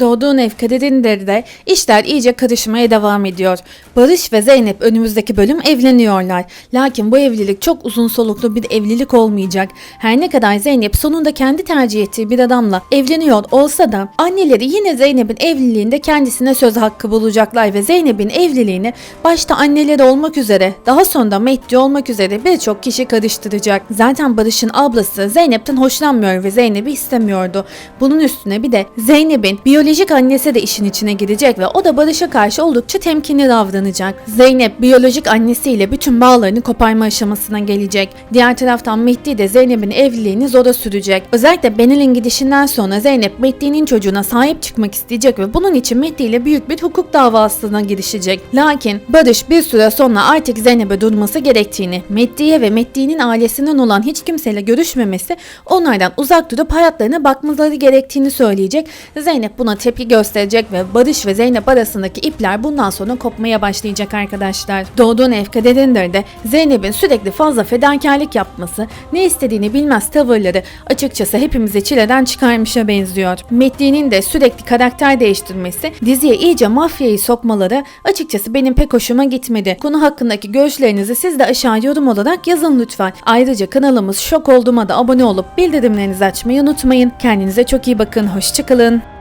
Doğduğun ev kaderindir de işler iyice karışmaya devam ediyor. Barış ve Zeynep önümüzdeki bölüm evleniyorlar. Lakin bu evlilik çok uzun soluklu bir evlilik olmayacak. Her ne kadar Zeynep sonunda kendi tercih ettiği bir adamla evleniyor olsa da anneleri yine Zeynep'in evliliğinde kendisine söz hakkı bulacaklar ve Zeynep'in evliliğini başta anneleri olmak üzere daha sonra da Mehdi olmak üzere birçok kişi karıştıracak. Zaten Barış'ın ablası Zeynep'ten hoşlanmıyor ve Zeynep'i istemiyordu. Bunun üstüne bir de Zeynep'in biyolojik annesi de işin içine girecek ve o da Barış'a karşı oldukça temkinli davranacak. Zeynep biyolojik annesiyle bütün bağlarını koparma aşamasına gelecek. Diğer taraftan Mehdi de Zeynep'in evliliğini zora sürecek. Özellikle Benel'in gidişinden sonra Zeynep Mehdi'nin çocuğuna sahip çıkmak isteyecek ve bunun için Mehdi ile büyük bir hukuk davasına girişecek. Lakin Barış bir süre sonra artık Zeynep'e durması gerektiğini, Mehdi'ye ve Mehdi'nin ailesinden olan hiç kimseyle görüşmemesi, onlardan uzak durup hayatlarına bakmaları gerektiğini söyleyecek. Zeynep buna tepki gösterecek ve Barış ve Zeynep arasındaki ipler bundan sonra kopmaya başlayacak arkadaşlar. Doğduğun ev kaderindir de Zeynep'in sürekli fazla fedakarlık yapması, ne istediğini bilmez tavırları açıkçası hepimizi çileden çıkarmışa benziyor. Mehdi'nin de sürekli karakter değiştirmesi, diziye iyice mafyayı sokmaları açıkçası benim pek hoşuma gitmedi. Konu hakkındaki görüşlerinizi siz de aşağı yorum olarak yazın lütfen. Ayrıca kanalımız Şok Olduğum'a da abone olup bildirimlerinizi açmayı unutmayın. Kendinize çok iyi bakın. Hoşçakalın.